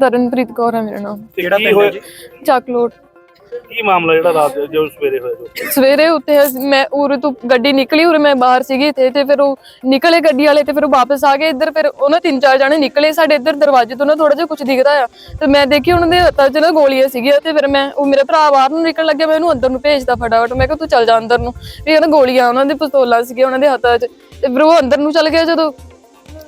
ਤਰਨਪ੍ਰੀਤ ਕੌਰ ਹੈ ਮੇਰਾ ਨਾਮ। ਕਿਹੜਾ ਪਿੰਡ ਹੈ ਜੀ? ਚੱਕਲੋਟ। ਕੀ ਮਾਮਲਾ ਜਿਹੜਾ ਰਾਤ ਜੋ ਸਵੇਰੇ ਹੋਇਆ ਜੋ ਸਵੇਰੇ ਉੱਤੇ ਮੈਂ ਉਰੇ ਤੋਂ ਗੱਡੀ ਨਿਕਲੀ ਉਰੇ ਮੈਂ ਬਾਹਰ ਸੀਗੀ ਤੇ ਤੇ ਫਿਰ ਉਹ ਨਿਕਲੇ ਗੱਡੀ ਵਾਲੇ ਤੇ ਫਿਰ ਉਹ ਵਾਪਸ ਆ ਗਏ। ਇੱਧਰ ਫਿਰ ਉਹਨਾਂ ਤਿੰਨ ਚਾਰ ਜਣੇ ਨਿਕਲੇ ਸਾਡੇ ਇੱਧਰ ਦਰਵਾਜ਼ੇ ਤੋਂ ਨਾ ਥੋੜਾ ਜਿਹਾ ਕੁਝ ਦਿਖਦਾ ਆ। ਤੇ ਮੈਂ ਦੇਖੀ ਉਹਨਾਂ ਦੇ ਹੱਥਾਂ 'ਚ ਨਾ ਗੋਲੀਆਂ ਸੀਗੀਆਂ ਤੇ ਫਿਰ ਮੈਂ ਉਹ ਮੇਰੇ ਭਰਾ ਬਾਹਰ ਨੂੰ ਨਿਕਲਣ ਲੱਗਿਆ ਮੈਂ ਉਹਨੂੰ ਅੰਦਰ ਨੂੰ ਭੇਜਦਾ ਫਟਾਫਟ। ਮੈਂ ਕਿਹਾ ਤੂੰ ਚੱਲ ਜਾ ਅੰਦਰ ਨੂੰ। ਵੀ ਉਹਨਾਂ ਗੋਲੀਆਂ ਉਹਨਾਂ ਦੇ ਪਿਸਤੌਲਾਂ ਸੀਗੀਆਂ ਉਹਨਾਂ ਦੇ ਹੱਥਾਂ 'ਚ। ਤੇ ਫਿਰ ਉਹ ਅੰਦਰ ਨੂੰ ਚੱਲ ਗਿਆ ਜਦੋਂ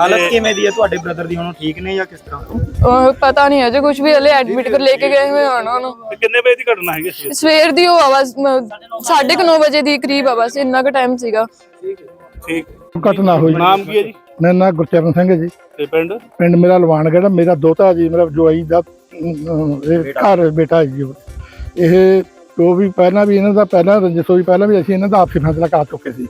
ਹਾਲਤ ਕਿਵੇਂ ਦੀ ਹੈ? ਤੁਹਾਡੇ ਬ੍ਰਦਰ ਦੀ ਹੁਣ ਠੀਕ ਨੇ ਜਾਂ ਕਿਸ ਤਰ੍ਹਾਂ? ਉਹ ਪਤਾ ਨਹੀਂ ਅਜੇ ਕੁਝ ਵੀ ਹਲੇ ਐਡਮਿਟ ਕਰ ਲੈ ਕੇ ਗਏ ਹੋਏ ਹਨ ਉਹਨੂੰ। ਤੇ ਕਿੰਨੇ ਵਜੇ ਦੀ ਘਟਨਾ ਹੈਗੀ ਸਵੇਰੇ ਸਵੇਰ ਦੀ ਉਹ ਆਵਾਜ਼ 9:30 ਵਜੇ ਦੀ ਕਰੀਬ ਆ ਬਸ ਇੰਨਾ ਕੁ ਟਾਈਮ ਸੀਗਾ। ਠੀਕ। ਘਟਨਾ ਹੋਈ। ਨਾਮ ਕੀ ਹੈ ਜੀ? ਮੇਰਾ ਨਾਂ ਗੁਰਚਰਨ ਸਿੰਘ ਹੈ ਜੀ। ਤੇ ਪਿੰਡ? ਪਿੰਡ ਮੇਰਾ ਲਵਾਨਗੜ੍ਹ ਮੇਰਾ ਦੋਤਾ ਜੀ ਮੇਰਾ ਜਵਾਈ ਦਾ ਅਮ, ਇਹ ਘਰ ਬੇਟਾ ਹੈ ਜੀ ਉਹ। ਇਹ ਜੋ ਵੀ ਪਹਿਲਾਂ ਵੀ ਇਹਨਾਂ ਦਾ ਪਹਿਲਾਂ ਵੀ ਅਸੀਂ ਇਹਨਾਂ ਦਾ ਆਪਸੀ ਫੈਸਲਾ ਕਰ ਚੁੱਕੇ ਸੀ।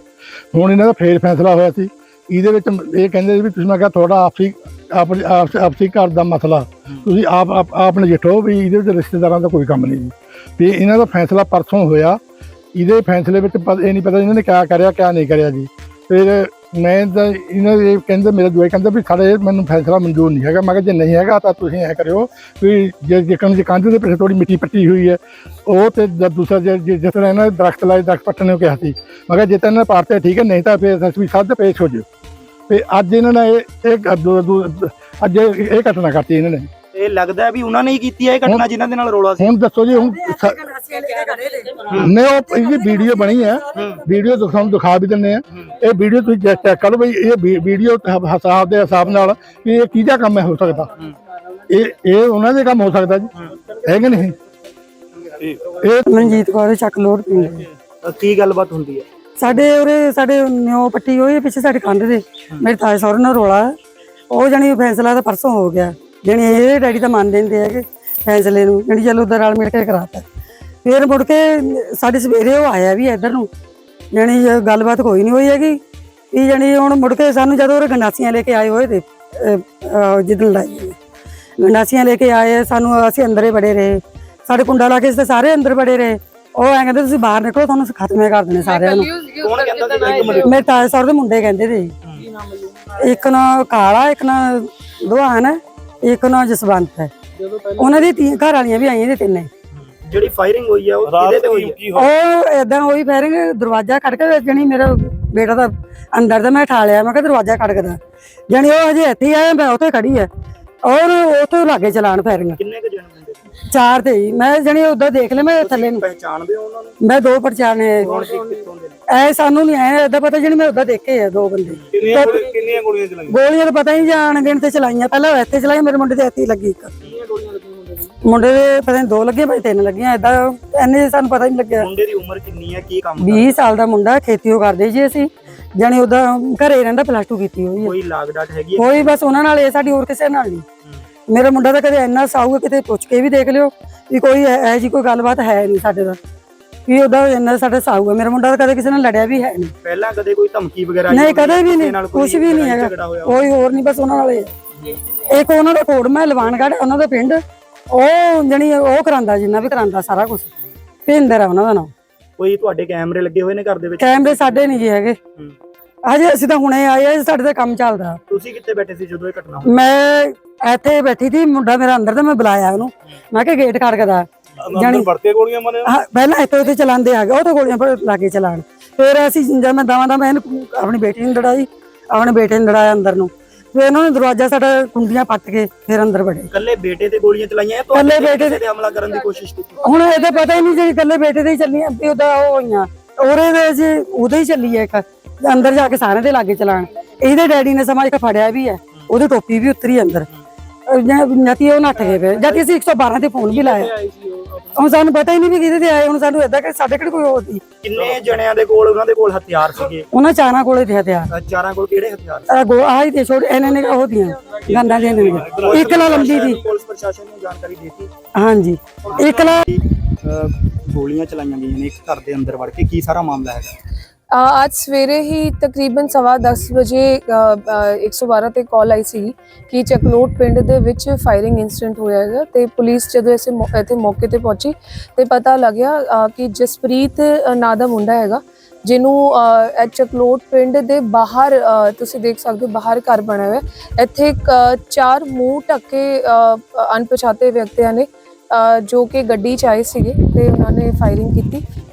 ਹੁਣ ਇਹਨਾਂ ਦਾ ਫੇਰ ਫੈਸਲਾ ਹੋਇਆ ਸੀ। ਇਹਦੇ ਵਿੱਚ ਇਹ ਕਹਿੰਦੇ ਵੀ ਤੁਸੀਂ ਮੈਂ ਕਿਹਾ ਤੁਹਾਡਾ ਆਪਸੀ ਆਪਸ- ਆਪਸੀ ਘਰ ਦਾ ਮਸਲਾ। ਤੁਸੀਂ ਆਪ ਆਪ ਨਜਿੱਠੋ ਵੀ ਇਹਦੇ ਵਿੱਚ ਰਿਸ਼ਤੇਦਾਰਾਂ ਦਾ ਕੋਈ ਕੰਮ ਨਹੀਂ ਜੀ। ਵੀ ਇਹਨਾਂ ਦਾ ਫੈਸਲਾ ਪਰਸੋਂ ਹੋਇਆ। ਇਹਦੇ ਫੈਸਲੇ ਵਿੱਚ ਇਹ ਨਹੀਂ ਪਤਾ ਇਹਨਾਂ ਨੇ ਕਿਆ ਕਰਿਆ ਕਿਆ ਨਹੀਂ ਕਰਿਆ ਜੀ। ਫਿਰ ਮੈਂ ਤਾਂ ਇਹਨਾਂ ਦੇ ਕਹਿੰਦੇ, ਮੇਰਾ ਜਵਾਈ ਕਹਿੰਦਾ ਵੀ ਸਾਡੇ ਮੈਨੂੰ ਫੈਸਲਾ ਮਨਜ਼ੂਰ ਨਹੀਂ ਹੈਗਾ। ਮੈਂ ਕਿਹਾ, ਜੇ ਨਹੀਂ ਹੈਗਾ ਤਾਂ ਤੁਸੀਂ ਐ ਕਰਿਓ ਵੀ ਜੇ ਜਿਕਣ ਜੇ ਕੰਧ ਦੇ ਪਿੱਛੇ ਥੋੜੀ ਮਿੱਟੀ ਪੱਟੀ ਹੋਈ ਹੈ, ਉਹ ਤੇ ਦੂਸਰਾ ਜੇ- ਜਿਸ ਤਰ੍ਹਾਂ ਇਹਨਾਂ ਨੇ ਦਰਖਤ ਲਾਏ, ਦਰਖਤ ਪੱਟਣ ਨੂੰ ਕਿਹਾ ਸੀ। ਮੈਂ ਕਿਹਾ, ਜੇ ਤਾਂ ਇਹਨਾਂ ਨੇ ਪਾਰਤੇ ਠੀਕ ਹੈ, ਨਹੀਂ ਤਾਂ ਫਿਰ ਅਸੀਂ ਸੱਦ ਪੇਸ਼ ਹੋ ਜਾਓ। ਤੇ ਅੱਜ ਇਹਨਾਂ ਨੇ ਇਹ ਇਹ ਗ- ਦੂ- ਅੱਜ ਇਹ ਘਟਨਾ ਕਰਤੀ ਇਹਨਾਂ ਨੇ। ਇਹ ਲੱਗਦਾ ਵੀ ਉਹਨਾਂ ਨੇ ਹੀ ਕੀਤੀ ਹੈ ਇਹ ਘਟਨਾ ਜਿਨ੍ਹਾਂ ਦੇ ਨਾਲ ਰੋਲਾ ਸੀ। ਹੁਣ ਦੱਸੋ ਜੀ ਹੁਣ ਸ- ਨਹੀਂ ਉਹ ਇਹਦੀ ਵੀਡੀਓ ਬਣੀ ਹੈ ਵੀਡੀਓ ਤੁਹਾਨੂੰ ਦਿਖਾ ਵੀ ਦਿੰਨੇ ਆ। ਇਹ ਵੀਡੀਓ ਤੁਸੀਂ ਚੈੱਕ ਕਰੋ ਬਈ ਇਹ ਵੀ- ਵੀਡੀਓ ਹਿਸਾਬ ਦੇ ਹਿਸਾਬ ਨਾਲ ਕਿ ਇਹ ਕਿਹਦਾ ਕੰਮ ਹੈ ਹੋ ਸਕਦਾ। ਇਹ ਇਹ ਉਹਨਾਂ ਦੇ ਕੰਮ ਹੋ ਸਕਦਾ ਜੀ। ਹੈ ਕਿ ਨਹੀਂ? ਇਹ ਮਨਜੀਤ ਕੌਰ ਚੱਕਲੋੜ ਪਿੰਡ। ਅ, ਕੀ ਗੱਲਬਾਤ ਹੁੰਦੀ ਹੈ? ਸਾਡੇ ਉਰੇ ਸਾਡੇ ਨਿਓ ਪੱਟੀ ਹੋਈ ਹੈ ਪਿੱਛੇ ਸਾਡੇ ਕੰਧ ਦੇ। ਮੇਰੇ ਤਾਏ ਸਹੁਰੇ ਨਾਲ ਰੋਲਾ ਹੈ। ਉਹ ਜਣੀ ਫੈਸਲਾ ਤਾਂ ਪਰਸੋਂ ਹੋ ਗਿਆ। ਜਣੀ ਇਹ ਡੈਡੀ ਤਾਂ ਮੰਨ ਦਿੰਦੇ ਹੈਗੇ ਫੈਸਲੇ ਨੂੰ ਜਣੀ ਚਲੋ ਉਧਰ ਨਾਲ ਮਿਲ ਕੇ ਕਰਾਤਾ। ਫਿਰ ਮੁੜ ਕੇ ਸਾਡੇ ਸਵੇਰੇ ਉਹ ਆਇਆ ਵੀ ਇੱਧਰ ਨੂੰ ਜਣੀ ਗੱਲਬਾਤ ਕੋਈ ਨਹੀਂ ਹੋਈ ਹੈਗੀ ਇਹ ਜਣੀ ਹੁਣ ਮੁੜ ਕੇ ਸਾਨੂੰ ਜਦੋਂ ਉਹ ਗੰਡਾਸੀਆਂ ਲੈ ਕੇ ਆਏ ਹੋਏ ਤੇ ਜਿੱਦਣ ਲਾਈ। ਗੰਡਾਸੀਆਂ ਲੈ ਕੇ ਆਏ ਸਾਨੂੰ ਅਸੀਂ ਅੰਦਰੇ ਬੜੇ ਰਹੇ ਸਾਡੇ ਕੁੰਡਾ ਲਾ ਕੇ ਅਸੀਂ ਸਾਰੇ ਅੰਦਰ ਬੜੇ ਰਹੇ। ਉਹ ਐਂ ਕਹਿੰਦੇ ਤੁਸੀਂ ਬਾਹਰ ਨਿਕਲੋ ਤੁਹਾਨੂੰ ਅਸੀਂ ਖਤਮੇ ਕਰ ਦੇਣੇ ਸਾਰਿਆਂ ਨੂੰ। ਮੇਰੇ ਤਾਏ ਸਹੁਰੇ ਦੇ ਮੁੰਡੇ ਕਹਿੰਦੇ ਤੇ ਇੱਕ ਨਾ ਕਾਲਾ ਇੱਕ ਨਾ ਦੁਹਾਨ ਹੈ ਇੱਕ ਨਾ ਜਸਵੰਤ ਹੈ। ਉਹਨਾਂ ਦੀ ਤੀ ਘਰ ਵਾਲੀਆਂ ਵੀ ਆਈਆਂ ਨੇ ਤਿੰਨੇ। ਜਿਹੜੀ ਫਾਇਰਿੰਗ ਹੋਈ ਹੈ ਉਹ ਕਿਹਦੇ ਤੇ ਹੋਈ ਕੀ ਹੋਇਆ? ਉਹ ਏਦਾਂ ਹੋਈ ਫੈਰਿੰਗ ਦਰਵਾਜ਼ਾ ਖੜਕ ਜਣੀ ਮੇਰਾ ਬੇਟਾ ਤਾਂ ਅੰਦਰ ਦਾ ਮੈਂ ਠਾ ਲਿਆ ਮੈਂ ਕਿਹਾ ਦਰਵਾਜ਼ਾ ਖੜਕਦਾ ਜਣੀ ਉਹ ਹਜੇ ਇੱਥੇ ਆਇਆ ਮੈਂ ਉੱਥੇ ਖੜੀ ਹੈ ਔਰ ਉੱਥੇ ਲਾਗੇ ਚਲਾਣ ਫੈਰਿੰਗ ਕਿੰਨੇ ਕੁ ਚਾਰ ਤੇ ਹੀ ਮੈਂ ਜਣੀ ਉਧਰ ਦੇਖ ਲਿਆ ਮੈਂ ਥੱਲੇ ਨੂੰ। ਪਹਿਚਾਣਦੇ ਹੋ ਉਹਨਾਂ ਨੂੰ? ਮੈਂ ਦੋ ਪਰਚਾਣੇ ਕੌਣ ਸੀ ਕਿੱਥੋਂ ਦੇ? ਐ ਸਾਨੂੰ ਨਹੀਂ ਐ ਏਦਾਂ ਪਤਾ ਜਿਹੜੀ ਮੈਂ ਉਦਾਂ ਦੇਖੇ ਆ ਦੋ ਬੰਦੇ। ਕਿੰਨੀਆਂ ਗੋਲੀਆਂ ਕਿੰਨੀਆਂ ਗੋਲੀਆਂ ਚਲਾਈਆਂ? ਗੋਲੀਆਂ ਤਾਂ ਪਤਾ ਹੀ ਨਹੀਂ ਜਾਣ ਗਿਣ ਤੇ ਚਲਾਈਆਂ। ਪਹਿਲਾਂ ਇੱਥੇ ਚਲਾਈਆਂ ਮੇਰੇ ਮੁੰਡੇ ਦੇ ਇੱਥੇ ਲੱਗੀ ਇੱਕ। ਮੁੰਡੇ ਦੇ ਪਤਾ ਨਹੀਂ ਦੋ ਲੱਗੇ ਭਾਈ ਤਿੰਨ ਲੱਗੀਆਂ। ਏਦਾਂ ਐਨੇ ਸਾਨੂੰ ਪਤਾ ਹੀ ਨਹੀਂ ਲੱਗਿਆ। ਮੁੰਡੇ ਦੀ ਉਮਰ ਕਿੰਨੀ ਹੈ? ਕੀ ਕੰਮ 20 ਸਾਲ ਦਾ ਮੁੰਡਾ ਖੇਤੀਓ ਕਰਦੇ ਜੀ ਅਸੀਂ। ਜਾਣੀ ਉਹਦਾ ਘਰੇ ਰਹਿੰਦਾ ਪਲੱਸ 2 ਕੀਤੀ ਹੋਈ ਹੈ। ਕੋਈ ਲਾਗ ਡਾਟ ਹੈਗੀ ਹੈ? ਕੋਈ ਬਸ ਉਹਨਾਂ ਨਾਲ ਇਹ ਸਾਡੀ ਹੋਰ ਕਿਸੇ ਨਾਲ ਨਹੀਂ। ਮੇਰਾ ਮੁੰਡਾ ਤਾਂ ਕਦੇ ਇੰਨਾ ਸਾਊ ਹੈ ਕਿਤੇ ਪੁੱਛ ਕੇ ਵੀ ਦੇਖ ਲਿਓ ਵੀ ਕੋਈ ਇਹ ਜੀ ਕੋਈ ਗੱਲਬਾਤ ਹੈ ਨਹੀਂ ਸਾਡੇ ਦਾ ਵੀ ਉਹਦਾ ਇੰਨਾ ਸਾਡਾ ਸਾਊ ਹੈ। ਮੇਰਾ ਮੁੰਡਾ ਤਾਂ ਕਦੇ ਕਿਸੇ ਨਾਲ ਲੜਿਆ ਵੀ ਹੈ ਨਹੀਂ। ਪਹਿਲਾਂ ਕਦੇ ਕੋਈ ਧਮਕੀ ਵਗੈਰਾ ਨਹੀਂ? ਕਦੇ ਵੀ ਨਹੀਂ ਕੁਝ ਵੀ ਨਹੀਂ ਹੈਗਾ? ਕੋਈ ਹੋਰ ਨਹੀਂ ਬਸ ਉਹਨਾਂ ਨਾਲ ਹੀ। ਹੈ ਇੱਕ ਉਹਨਾਂ ਦਾ ਕੋੜਮਾ ਹੈ ਲਵਾਨਗੜ੍ਹ ਉਹਨਾਂ ਦਾ ਪਿੰਡ। ਉਹ ਜਣੀ ਉਹ ਕਰਾਂਦਾ ਜਿੰਨਾ ਵੀ ਕਰਾਂਦਾ ਸਾਰਾ ਕੁਝ ਭਿੰਦਰ ਆ ਉਹਨਾਂ ਦਾ ਨਾਮ। ਕੋਈ ਤੁਹਾਡੇ ਕੈਮਰੇ ਲੱਗੇ ਹੋਏ ਨੇ ਘਰ ਦੇ ਵਿੱਚ? ਕੈਮਰੇ ਸਾਡੇ ਨਹੀਂ ਜੀ ਹੈਗੇ। ਹੂੰ। ਅਜੇ ਅਸੀਂ ਤਾਂ ਹੁਣੇ ਆਏ ਆ ਸਾਡੇ ਦਾ ਕੰਮ ਚੱਲਦਾ। ਤੁਸੀਂ ਕਿੱਥੇ ਬੈਠੇ ਸੀ ਜਦੋਂ ਇਹ ਘਟਨਾ ਹੋਈ? ਮੈਂ ਇੱਥੇ ਬੈਠੀ ਸੀ ਮੁੰਡਾ ਮੇਰਾ ਅੰਦਰ ਤਾਂ ਮੈਂ ਬੁਲਾਇਆ ਉਹਨੂੰ। ਮੈਂ ਕਿਹਾ ਗੇਟ ਖੜਕਦਾ ਵੜ ਕੇ ਗੋਲੀਆਂ ਮਾਰੀਆਂ? ਹਾਂ, ਪਹਿਲਾਂ ਇੱਥੇ ਉੱਥੇ ਚਲਾਉਂਦੇ ਆ ਗਏ ਉਹ ਤਾਂ ਗੋਲੀਆਂ ਪਰ ਲਾਗੇ ਚਲਾਣ ਫਿਰ ਅਸੀਂ ਜਦ ਮੈਂ ਦਵਾਂ ਦਾ ਮੈਂ ਇਹਨੂੰ ਆਪਣੀ ਬੇਟੀ ਨੂੰ ਲੜਾਈ ਆਪਣੇ ਬੇਟੇ ਨੂੰ ਲੜਾਇਆ ਅੰਦਰ ਨੂੰ। ਫਿਰ ਇਹਨਾਂ ਨੇ ਦਰਵਾਜ਼ਾ ਸਾਡਾ ਕੁੰਡੀਆਂ ਪੱਟ ਕੇ ਫਿਰ ਅੰਦਰ ਵੜੇ। ਇਕੱਲੇ ਬੇਟੇ ਤੇ ਗੋਲੀਆਂ ਚਲਾਈਆਂ ਇਕੱਲੇ ਤੁਹਾਡੇ ਬੇਟੇ ਤੇ ਹਮਲਾ ਕਰਨ ਦੀ ਕੋਸ਼ਿਸ਼ ਕੀਤੀ? ਹੁਣ ਇਹਦਾ ਪਤਾ ਹੀ ਨਹੀਂ ਜੇ ਇਕੱਲੇ ਬੇਟੇ ਦੇ ਹੀ ਚੱਲੀਆਂ ਵੀ ਉਹਦਾ ਉਹ ਹੋਈਆਂ। ਉਹਦੇ ਦੇ ਜੀ ਉਹਦੇ ਹੀ ਚੱਲੀ ਹੈ ਇੱਕ ਅੰਦਰ ਜਾ ਕੇ ਸਾਰਿਆਂ ਦੇ ਲਾਗੇ ਚਲਾਣ ਇਹਦੇ ਡੈਡੀ ਨੇ ਸਮਾਂ ਇੱਕ ਫੜਿਆ ਵੀ ਹੈ ਉਹਦੀ ਟੋਪੀ ਵੀ ਉਤਰੀ ਅੰਦਰ। ਜਤੀ ਉਹ ਨੱਠ ਗਏ ਫਿਰ। ਜਦ ਅਸੀਂ 112 ਤੇ ਫੋਨ ਵੀ ਲਾਇਆ। ਹੁਣ ਸਾਨੂੰ ਪਤਾ ਹੀ ਨਹੀਂ ਵੀ ਕਿਹਦੇ ਤੇ ਆਏ ਹੁਣ ਸਾਨੂੰ ਏਦਾਂ ਕਿ ਸਾਡੇ ਕਿਹੜੇ ਕੋਈ ਸੀ। ਕਿੰਨੇ ਜਣਿਆਂ ਦੇ ਕੋਲ ਉਹਨਾਂ ਦੇ ਕੋਲ ਹਥਿਆਰ ਸੀਗੇ? ਉਹਨਾਂ ਚਾਰਾਂ ਕੋਲੇ ਤੇ ਹਥਿਆਰ। ਚਾਰਾਂ ਕੋਲ ਕਿਹੜੇ ਹਥਿਆਰ ਆ ਗੋ ਆਹੀ ਤੇ ਛੋੜ ਇਹਨਾਂ ਨੇ ਉਹ ਦੀਆਂ ਗੰਦਾਂ ਦੀਆਂ ਨੇ ਇੱਕ ਲਾ ਲੰਬੀ ਦੀ ਪੁਲਿਸ ਪ੍ਰਸ਼ਾਸਨ ਨੂੰ ਜਾਣਕਾਰੀ ਦਿੱਤੀ। ਹਾਂਜੀ। ਇੱਕ ਲਾ ਗੋਲੀਆਂ ਚਲਾਈਆਂ ਗਈਆਂ ਨੇ ਇੱਕ ਘਰ ਦੇ ਅੰਦਰ ਵੜ ਕੇ। ਕੀ ਸਾਰਾ ਮਾਮਲਾ ਹੈਗਾ? ਅੱਜ ਸਵੇਰੇ ਹੀ ਤਕਰੀਬਨ ਸਵਾ ਦਸ ਵਜੇ ਅ, ਅ, 112 ਤੇ ਕਾਲ ਆਈ ਸੀ ਕਿ ਚਕਲੋਟ ਪਿੰਡ ਦੇ ਵਿੱਚ ਫਾਇਰਿੰਗ ਇਨਸੀਡੈਂਟ ਹੋਇਆ ਹੈਗਾ ਤੇ ਪੁਲਿਸ ਜਦੋਂ ਇਸੇ ਮੌ- ਇੱਥੇ ਮੌਕੇ ਤੇ ਪਹੁੰਚੀ ਤੇ ਪਤਾ ਲੱਗਿਆ ਕਿ ਜਸਪ੍ਰੀਤ ਨਾਂ ਦਾ ਮੁੰਡਾ ਹੈਗਾ ਜਿਹਨੂੰ ਚਕਲੋਟ ਪਿੰਡ ਦੇ ਬਾਹਰ ਤੁਸੀਂ ਦੇਖ ਸਕਦੇ ਹੋ ਬਾਹਰ ਘਰ ਬਣਿਆ ਹੋਇਆ ਇੱਥੇ ਇੱਕ, ਚਾਰ ਮੂੰਹ ਢੱਕੇ ਅਣਪਛਾਤੇ ਵਿਅਕਤੀਆਂ ਨੇ ਜੋ ਕਿ ਗੱਡੀ 'ਚ ਆਏ ਸੀਗੇ ਤੇ ਉਹਨਾਂ ਨੇ ਫਾਇਰਿੰਗ ਕੀਤੀ।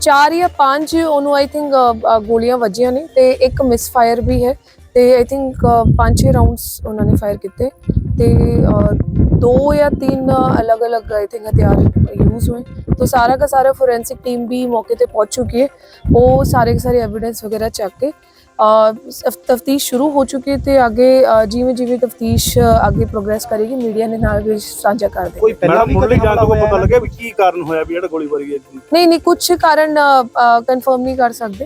ਚਾਰ ਜਾਂ ਪੰਜ ਉਹਨੂੰ ਆਈ ਥਿੰਕ ਗੋਲੀਆਂ ਵੱਜੀਆਂ ਨੇ ਤੇ ਇੱਕ ਮਿਸ ਫਾਇਰ ਵੀ ਹੈ ਤੇ ਆਈ ਥਿੰਕ ਪੰਜ ਛੇ ਰਾਉਂਡਸ ਉਹਨਾਂ ਨੇ ਫਾਇਰ ਕੀਤੇ ਤੇ ਅ, ਦੋ ਜਾਂ ਤਿੰਨ ਅਲੱਗ-ਅਲੱਗ ਆਈ ਥਿੰਕ ਹਥਿਆਰ ਯੂਜ਼ ਹੋਏ तो सारा का सारा फोरेंसिक टीम भी मौके पे पहुंच चुकी है वो सारे के सारे एविडेंस वगैरह चेक के ਤਫਤੀਸ਼ ਸ਼ੁਰੂ ਹੋ ਚੁੱਕੀ ਹੈ ਤੇ ਅੱਗੇ ਜਿਵੇਂ ਜਿਵੇਂ ਤਫਤੀਸ਼ ਆਗੇ ਪ੍ਰੋਗਰੈਸ ਕਰੇਗੀ ਮੀਡੀਆ ਨੇ ਨਾਲ ਵੀ ਸਾਂਝਾ ਕਰ ਦੇਗਾ ਕੋਈ ਪਹਿਲਾਂ ਮੁੱਢਲੀ ਜਾਂਚ ਤੋਂ ਪਤਾ ਲੱਗਿਆ ਵੀ ਕੀ ਕਾਰਨ ਹੋਇਆ ਵੀ ਜਿਹੜਾ ਗੋਲੀਬਾਰੀ ਹੈ? ਨਹੀਂ ਨਹੀਂ ਕੁਝ ਕਾਰਨ ਕਨਫਰਮ ਨਹੀਂ ਕਰ ਸਕਦੇ।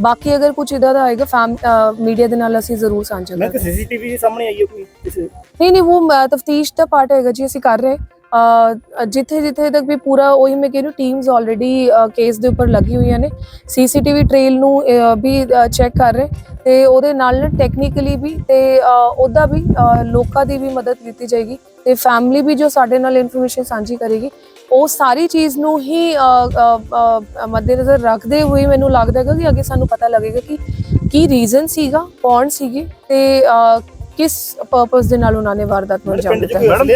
ਬਾਕੀ ਅਗਰ ਕੁਝ ਇਦਾਂ ਦਾ ਆਏਗਾ ਫੈਮ ਮੀਡੀਆ ਦੇ ਨਾਲ ਅਸੀਂ ਜ਼ਰੂਰ ਸਾਂਝਾ ਕਰਾਂਗੇ। ਸੀਸੀਟੀਵੀ ਦੇ ਸਾਹਮਣੇ ਆਈ ਹੈ ਕੋਈ ਕਿਸੇ? ਨਹੀਂ ਨਹੀਂ ਉਹ ਤਫਤੀਸ਼ ਦਾ ਪਾਰਟ ਹੈਗਾ ਜੀ ਅਸੀਂ ਕਰ ਰਹੇ। ਜਿੱਥੇ ਜਿੱਥੇ ਤੱਕ ਵੀ ਪੂਰਾ ਉਹੀ ਮੈਂ ਕਹਿ ਰਹੀ ਟੀਮਸ ਆਲਰੇਡੀ ਕੇਸ ਦੇ ਉੱਪਰ ਲੱਗੀ ਹੋਈਆਂ ਨੇ। ਸੀਸੀਟੀਵੀ ਟ੍ਰੇਲ ਨੂੰ ਵੀ ਚੈੱਕ ਕਰ ਰਹੇ। ਤੇ ਉਹਦੇ ਨਾਲ ਟੈਕਨੀਕਲੀ ਵੀ ਤੇ ਉਹਦਾ ਵੀ ਲੋਕਾਂ ਦੀ ਵੀ ਮਦਦ ਕੀਤੀ ਜਾਏਗੀ ਤੇ ਫੈਮਿਲੀ ਵੀ ਜੋ ਸਾਡੇ ਨਾਲ ਇਨਫੋਰਮੇਸ਼ਨ ਸਾਂਝੀ ਕਰੇਗੀ। ਉਹ ਸਾਰੀ ਚੀਜ਼ ਨੂੰ ਹੀ ਮੱਦੇਨਜ਼ਰ ਰੱਖਦੇ ਹੋਏ ਮੈਨੂੰ ਲੱਗਦਾ ਕਿ ਅੱਗੇ ਸਾਨੂੰ ਪਤਾ ਲੱਗੇਗਾ ਕਿ ਕੀ ਰੀਜ਼ਨ ਸੀਗਾ ਕੌਣ ਸੀਗੇ ਤੇ ਕਿਸ ਪਰਪਸ ਦੇ ਨਾਲ ਉਹਨਾਂ ਨੇ ਵਾਰਦਾਤ ਨੂੰ ਅੰਜਾਮ ਦਿੱਤਾ।